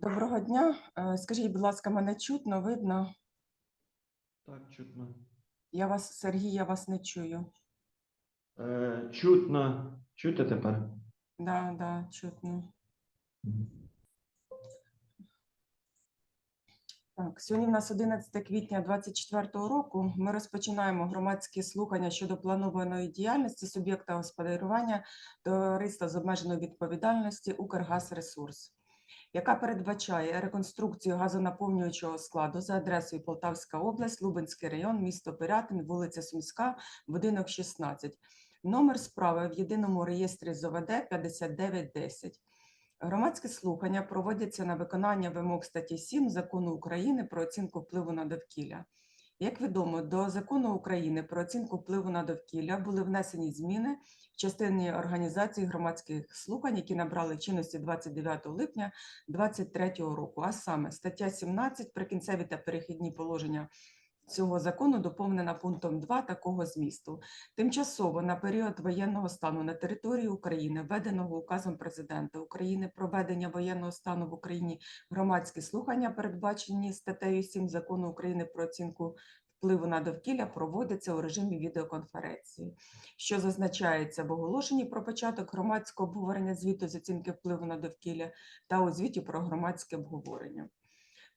Доброго дня. Е, Скажіть, будь ласка, мене чутно, видно? Так, чутно. Я вас, Сергій, я вас не чую. Е, чутно. Чути тепер? Да, да, чутно. Так, сьогодні в нас 11 квітня 2024 року. Ми розпочинаємо громадські слухання щодо планованої діяльності суб'єкта господарювання товариства з обмеженою відповідальності Укргазресурс, яка передбачає реконструкцію газонаповнюючого складу за адресою Полтавська область, Лубенський район, місто Пирятин, вулиця Сумська, будинок 16. Номер справи в єдиному реєстрі ЗОВД 5910. Громадські слухання проводяться на виконання вимог статті 7 Закону України про оцінку впливу на довкілля. Як відомо, до закону України про оцінку впливу на довкілля були внесені зміни в частині організації громадських слухань, які набрали чинності 29 липня 2023 року. А саме стаття 17 прикінцеві та перехідні положення цього закону доповнена пунктом 2 такого змісту. Тимчасово на період воєнного стану на території України, введеного указом президента України про введення воєнного стану в Україні, громадські слухання, передбачені статтею 7 закону України про оцінку впливу на довкілля, проводяться у режимі відеоконференції, що зазначається в оголошенні про початок громадського обговорення звіту з оцінки впливу на довкілля та у звіті про громадське обговорення.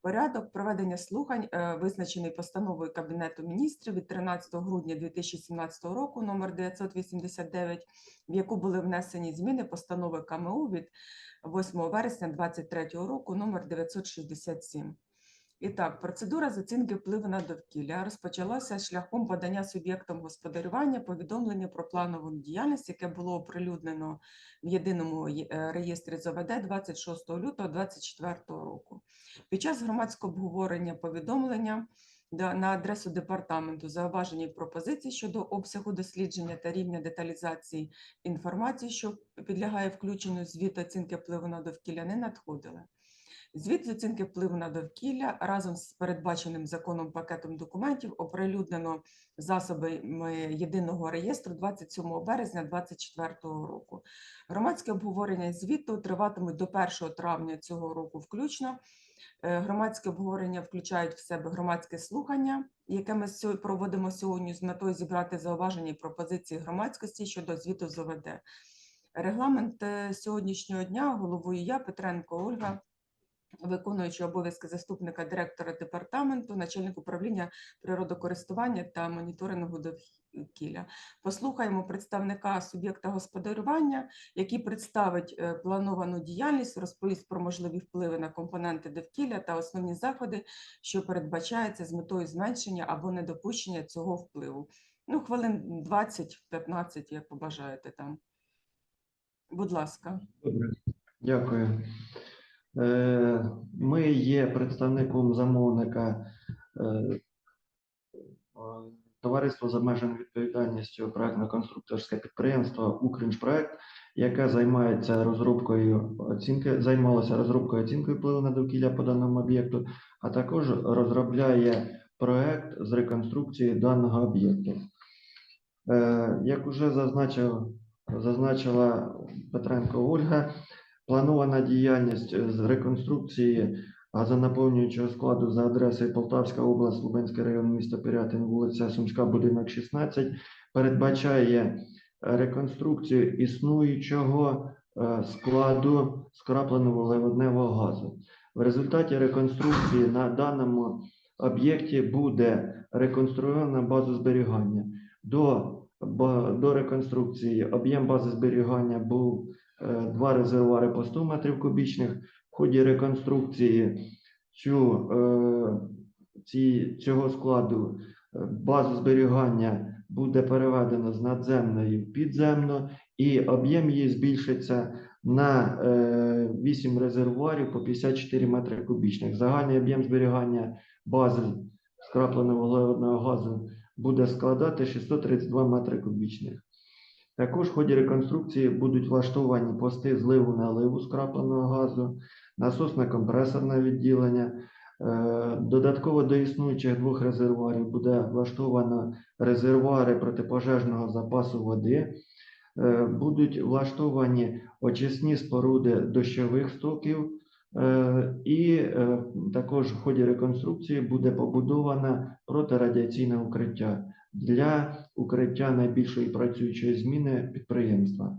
Порядок проведення слухань е, визначений постановою Кабінету міністрів від 13 грудня 2017 року номер 989, в яку були внесені зміни постанови КМУ від 8 вересня 2023 року номер 967. І так, процедура з оцінки впливу на довкілля розпочалася шляхом подання суб'єктам господарювання повідомлення про планову діяльність, яке було оприлюднено в єдиному е, реєстрі ЗОВД 26 лютого 2024 року. Під час громадського обговорення повідомлення на адресу департаменту зауваження пропозиції щодо обсягу дослідження та рівня деталізації інформації, що підлягає включенню звіт оцінки впливу на довкілля, не надходили. Звіт з оцінки впливу на довкілля разом з передбаченим законом пакетом документів оприлюднено засобами єдиного реєстру 27 березня 2024 року. Громадське обговорення звіту триватимуть до 1 травня цього року включно. Е, Громадське обговорення включають в себе громадське слухання, яке ми проводимо сьогодні з метою зібрати зауваження і пропозиції громадськості щодо звіту з ОВД. Регламент е, сьогоднішнього дня головую я, Петренко Ольга, виконуючи обов'язки заступника директора департаменту, начальник управління природокористування та моніторингу довкілля. Послухаємо представника суб'єкта господарювання, який представить е, плановану діяльність, розповість про можливі впливи на компоненти довкілля та основні заходи, що передбачаються з метою зменшення або недопущення цього впливу. Ну, хвилин 20-15, як побажаєте там. Будь ласка. Добре. Дякую. Е, Ми є представником замовника е, е, Товариство з обмеженою відповідальністю проектно-конструкторське підприємство «Укрінжпроект», яке займається розробкою оцінки, займалося розробкою оцінкою впливу на довкілля по даному об'єкту, а також розробляє проект з реконструкції даного об'єкту. Як уже зазначив, зазначила Петренко Ольга, планована діяльність з реконструкції газонаповнюючого складу за адресою Полтавська область, Лубенський район, місто Пирятин, вулиця Сумська, будинок 16, передбачає реконструкцію існуючого е, складу скрапленого вуглеводневого газу. В результаті реконструкції на даному об'єкті буде реконструйована база зберігання. До, до реконструкції об'єм бази зберігання був е, два резервуари по 100 метрів кубічних. В ході реконструкції цю, е, ці, цього складу е, базу зберігання буде переведено з надземної в підземну, і об'єм її збільшиться на е, 8 резервуарів по 54 метри кубічних. Загальний об'єм зберігання бази скрапленого вуглеводного газу буде складати 632 метри кубічних. Також в ході реконструкції будуть влаштовані пости зливу наливу скрапленого газу, насосне компресорне відділення. Е, Додатково до існуючих двох резервуарів буде влаштовано резервуари протипожежного запасу води. Е, Будуть влаштовані очисні споруди дощових стоків Е, І також в ході реконструкції буде побудоване протирадіаційне укриття для укриття найбільшої працюючої зміни підприємства.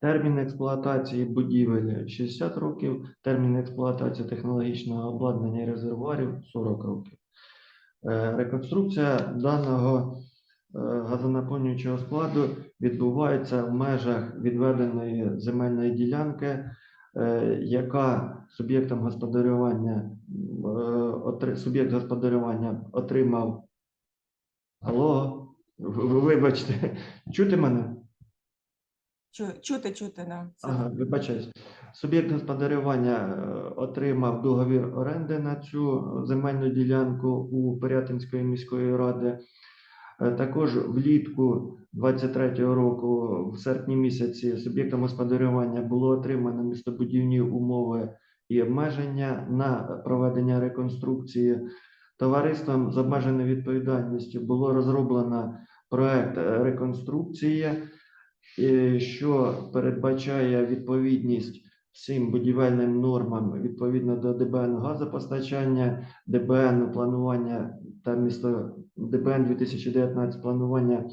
Термін експлуатації будівель 60 років, термін експлуатації технологічного обладнання і резервуарів 40 років. Е, Реконструкція даного е, газонаповнюючого складу відбувається в межах відведеної земельної ділянки, е, яка суб'єктом господарювання суб'єкт господарювання отримав. Алло, вибачте, чути мене? Чути, чути, да. Ага, вибачаюсь. Суб'єкт господарювання е, отримав договір оренди на цю земельну ділянку у Пирятинської міської ради. Е, Також влітку 23-го року, в серпні місяці, суб'єктом господарювання було отримано містобудівні умови і обмеження на проведення реконструкції. Товариством з обмеженою відповідальністю було розроблено проект реконструкції, е, що передбачає відповідність всім будівельним нормам відповідно до ДБН газопостачання, ДБН планування та місто ДБН 2019 планування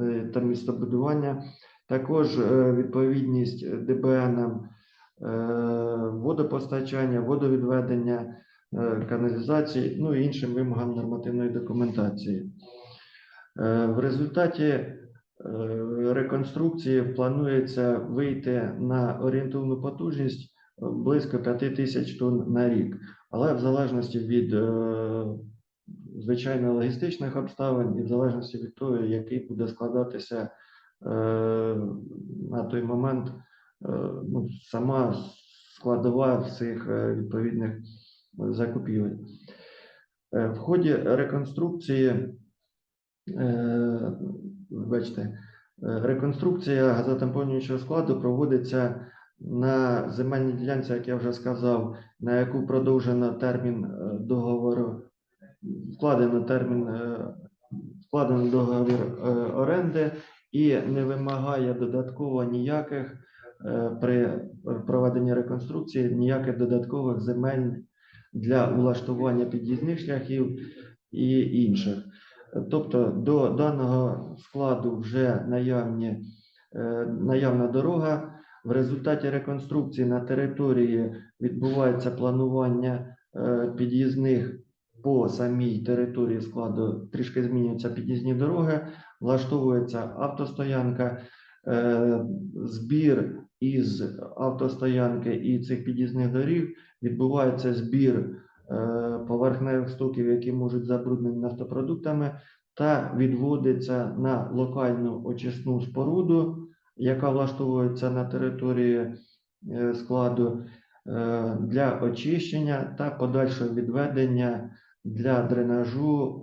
е, та містобудування, також е, відповідність ДБН водопостачання, водовідведення, каналізації, ну і іншим вимогам нормативної документації. Е, В результаті е, реконструкції планується вийти на орієнтовну потужність е, близько 5 тисяч тонн на рік, але в залежності від е, звичайно логістичних обставин і в залежності від того, який буде складатися е, на той момент е, ну, сама складова всіх е, відповідних закупівель. Е, В ході реконструкції Е, Вибачте, е, реконструкція газотампонюючого складу проводиться на земельній ділянці, як я вже сказав, на яку продовжено термін договору, вкладено термін, вкладено договір оренди і не вимагає додатково ніяких при проведенні реконструкції ніяких додаткових земель для улаштування під'їзних шляхів і інших. Тобто до даного складу вже наявні, е, наявна дорога. В результаті реконструкції на території відбувається планування е, під'їзних по самій території складу. Трішки змінюються під'їзні дороги, влаштовується автостоянка, е, збір із автостоянки і цих під'їзних доріг відбувається збір е, поверхневих стоків, які можуть забруднені нафтопродуктами, та відводиться на локальну очисну споруду, яка влаштовується на території е, складу е, для очищення та подальшого відведення для дренажу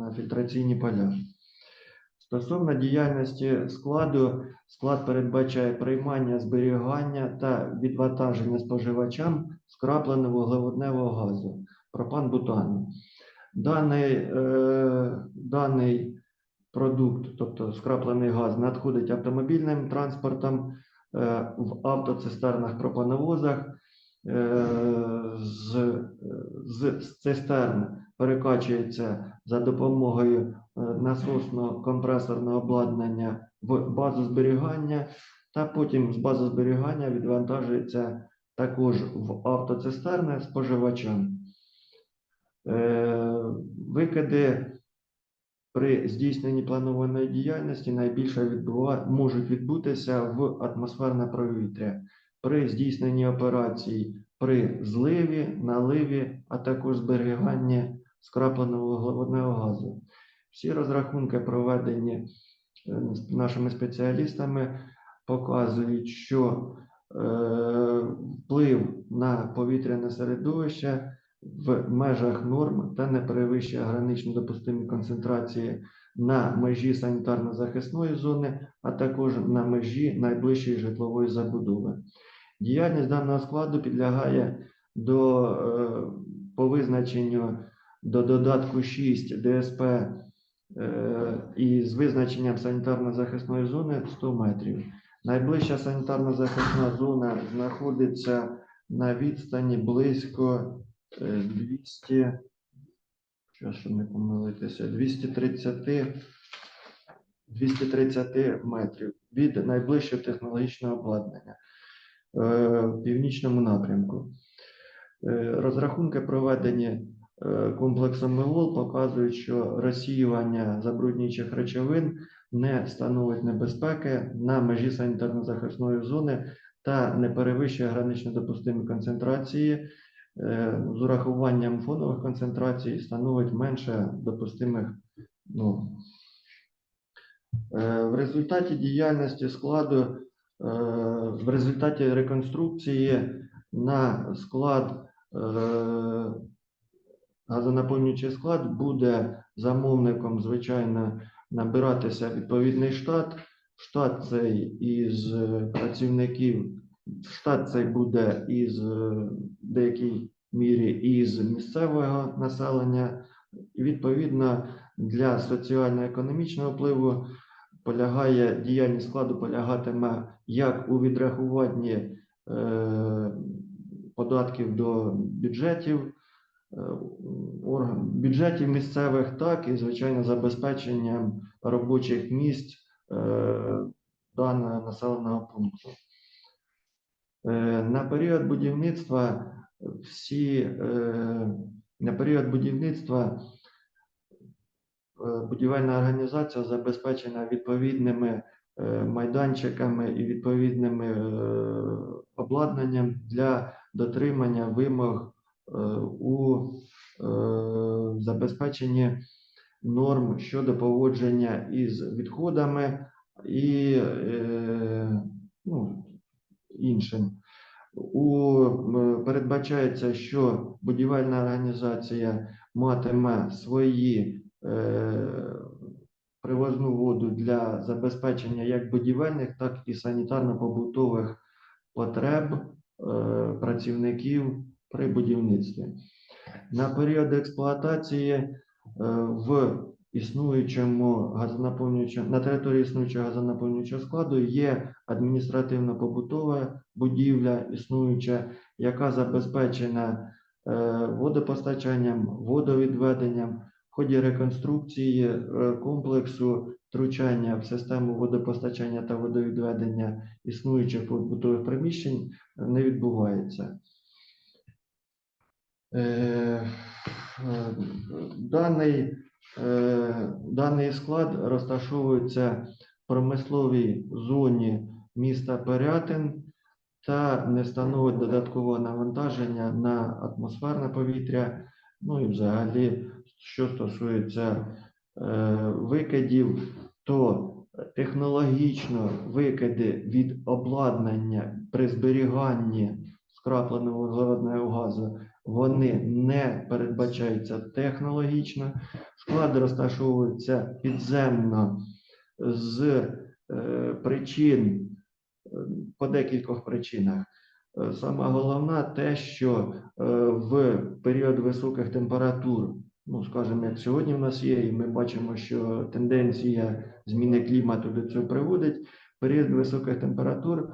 на фільтраційні поля. Стосовно діяльності складу, склад передбачає приймання, зберігання та відвантаження споживачам скрапленого вуглеводневого газу, пропан-бутану. Даний, е, даний продукт, тобто скраплений газ, надходить автомобільним транспортом е, в автоцистернах пропановозах. Е, з, з, з цистерн перекачується за допомогою е, насосно-компресорного обладнання в базу зберігання, та потім з бази зберігання відвантажується також в автоцистерни споживачам. Е, Викиди при здійсненні планованої діяльності найбільше відбува... можуть відбутися в атмосферне повітря при здійсненні операцій при зливі, наливі, а також зберіганні скрапленого вуглеводневого газу. Всі розрахунки, проведені е, нашими спеціалістами, показують, що е, вплив на повітряне середовище в межах норм та не перевищує гранично допустимі концентрації на межі санітарно-захисної зони, а також на межі найближчої житлової забудови. Діяльність даного складу підлягає до е, по визначенню до додатку 6 ДСП і з визначенням санітарно-захисної зони 100 метрів. Найближча санітарно-захисна зона знаходиться на відстані близько е, 200, що щоб не помилитися, 230, 230 метрів від найближчого технологічного обладнання е, в північному напрямку. Е, Розрахунки проведені е, комплексом МЕОЛ показують, що розсіювання забруднюючих речовин не становить небезпеки на межі санітарно-захисної зони та не перевищує гранично допустимі концентрації е, з урахуванням фонових концентрацій становить менше допустимих норм. Е, В результаті діяльності складу, е, в результаті реконструкції на склад газонаповнюючий склад буде замовником, звичайно, набиратися відповідний штат. Штат цей із е, працівників, штат цей буде із е, деякій мірі із місцевого населення. Відповідно для соціально-економічного впливу полягає діяльність складу полягатиме як у відрахуванні е, податків до бюджетів, орган, бюджетів місцевих, так і звичайно забезпеченням робочих місць е, даного населеного пункту. Е, На період будівництва всі е, на період будівництва е, будівельна організація забезпечена відповідними е, майданчиками і відповідними е, обладнанням для дотримання вимог е, у е, забезпеченні норм щодо поводження із відходами і е, ну, іншим. У, передбачається, що будівельна організація матиме свої е, привозну воду для забезпечення як будівельних, так і санітарно-побутових потреб е, працівників при будівництві. На період експлуатації е, в існуючому газонаповнюючому на території існуючого газонаповнюючого складу є адміністративно-побутова будівля існуюча, яка забезпечена е, водопостачанням, водовідведенням. В ході реконструкції е, комплексу втручання в систему водопостачання та водовідведення існуючих побутових приміщень не відбувається. Е, е, Даний, е, даний склад розташовується в промисловій зоні міста Пирятин та не становить додаткового навантаження на атмосферне повітря. Ну і взагалі, що стосується викидів, то технологічно викиди від обладнання при зберіганні скрапленого вуглеводного газу вони не передбачаються технологічно. Склад розташовується підземно з е, причин по декількох причинах. Е, Сама головна те, що е, в період високих температур, ну скажімо, як сьогодні в нас є, і ми бачимо, що тенденція зміни клімату до цього приводить. Період високих температур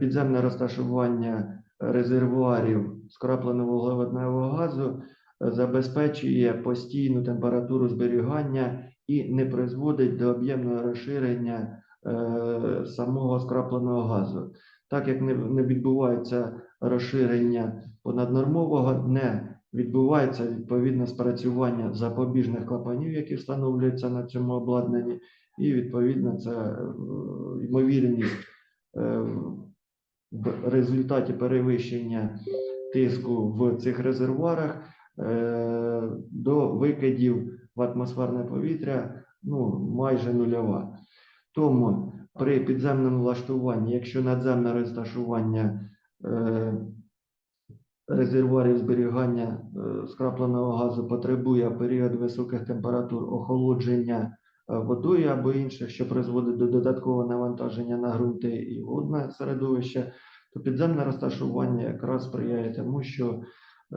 підземне розташування резервуарів скрапленого вуглеводного газу е, забезпечує постійну температуру зберігання і не призводить до об'ємного розширення е, самого скрапленого газу. Так як не, відбувається розширення понаднормового, не відбувається відповідне спрацювання запобіжних клапанів, які встановлюються на цьому обладнанні, і відповідно це е, ймовірність в результаті перевищення тиску в цих резервуарах е, до викидів в атмосферне повітря ну, майже нульова. Тому при підземному влаштуванні, якщо надземне розташування е, резервуарів зберігання е, скрапленого газу потребує період високих температур охолодження водою або інше, що призводить до додаткового навантаження на ґрунти і водне середовище, то підземне розташування якраз сприяє тому, що е,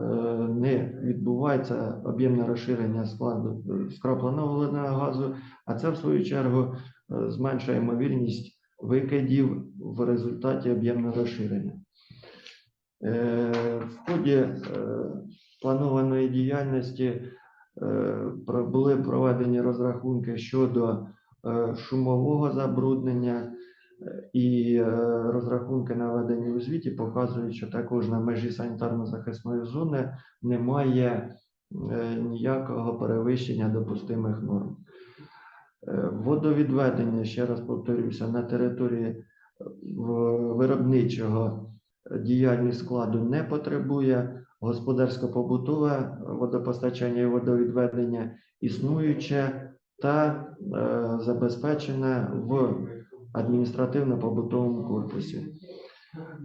не відбувається об'ємне розширення складу е, скрапленого вуглекислого газу, а це в свою чергу е, зменшує ймовірність викидів в результаті об'ємного розширення. Е, В ході е, планованої діяльності е, були проведені розрахунки щодо е, шумового забруднення е, і е, розрахунки наведені у звіті показують, що також на межі санітарно-захисної зони немає е, ніякого перевищення допустимих норм. Е, Водовідведення, ще раз повторюся, на території е, виробничого діяльність складу не потребує. Господарсько-побутове водопостачання і водовідведення існуюче та е, забезпечене в адміністративно-побутовому корпусі.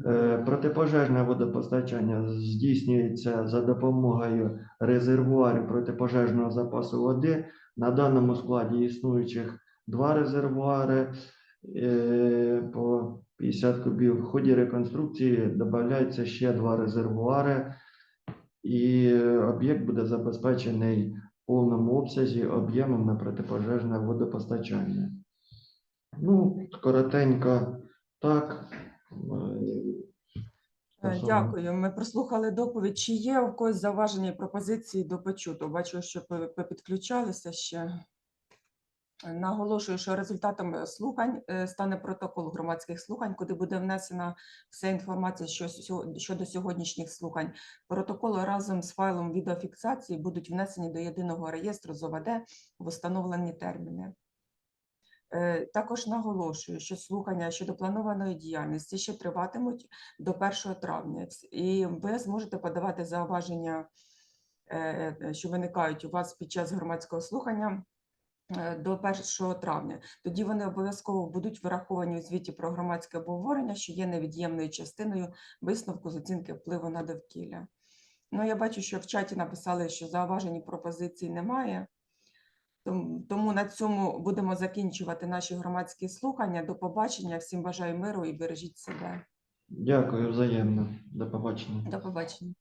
Е, Протипожежне водопостачання здійснюється за допомогою резервуарів протипожежного запасу води. На даному складі існуючих два резервуари е, по 50 кубів. В ході реконструкції додається ще два резервуари, і е, об'єкт буде забезпечений в повному обсязі об'ємом на протипожежне водопостачання. Ну, коротенько так. Е, Дякую. Ми прослухали доповідь. Чи є у когось зауваження і пропозиції до почуту? Бачу, що ви підключалися ще. Наголошую, що результатом е, слухань е, стане протокол громадських слухань, куди буде внесена вся інформація що щодо сьогоднішніх слухань. Протоколи разом з файлом відеофіксації будуть внесені до єдиного реєстру з ОВД в установлені терміни. Е, Також наголошую, що слухання щодо планованої діяльності ще триватимуть до 1 травня, і ви зможете подавати зауваження, що виникають у вас під час громадського слухання до 1 травня. Тоді вони обов'язково будуть враховані у звіті про громадське обговорення, що є невід'ємною частиною висновку з оцінки впливу на довкілля. Ну, я бачу, що в чаті написали, що зауважень і пропозицій немає. Тому на цьому будемо закінчувати наші громадські слухання. До побачення. Всім бажаю миру і бережіть себе. Дякую взаємно. До побачення. До побачення.